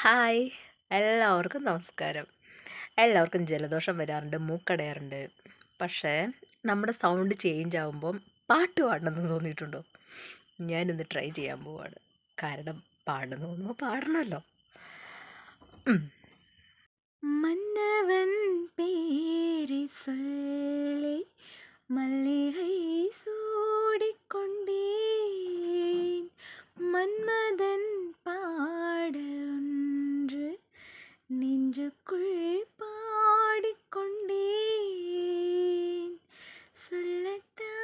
Hi. എല്ലാവർക്കും നമസ്കാരം. എല്ലാവർക്കും ജലദോഷം വരാറുണ്ട് മൂക്കടയാറുണ്ട്. പക്ഷേ നമ്മുടെ സൗണ്ട് ചേഞ്ച് ആകുമ്പം പാട്ട് പാടണമെന്ന് തോന്നിയിട്ടുണ്ടോ? ഞാനിന്ന് ട്രൈ ചെയ്യാൻ പോവാണ്. കാരണം പാടണം തോന്നുമ്പോൾ പാടണമല്ലോ മന്നവൻ പേരി സൊല്ലി മല്ലിഹൈ മന്മദൻ പാ நெஞ்சுக்குள் பாடிக்கொண்டேன். சொல்லத்தான்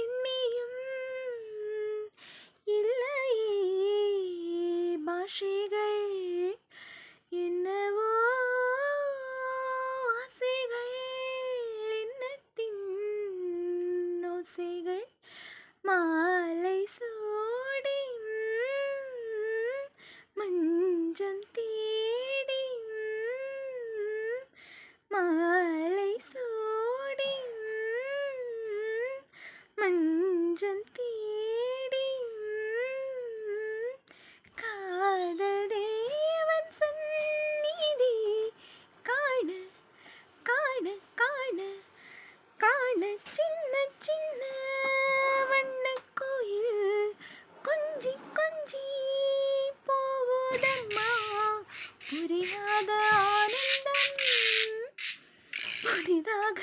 எண்ணியும் இல்லையே. பாஷைகள் மஞ்சள் தேடி காதல் தேவன் சந்நிதி. காண காண காண காண சின்ன சின்ன வண்ண கோயில். கொஞ்சி கொஞ்சி போகுதம்மா. புரியாத ஆனந்தம் புதிதாக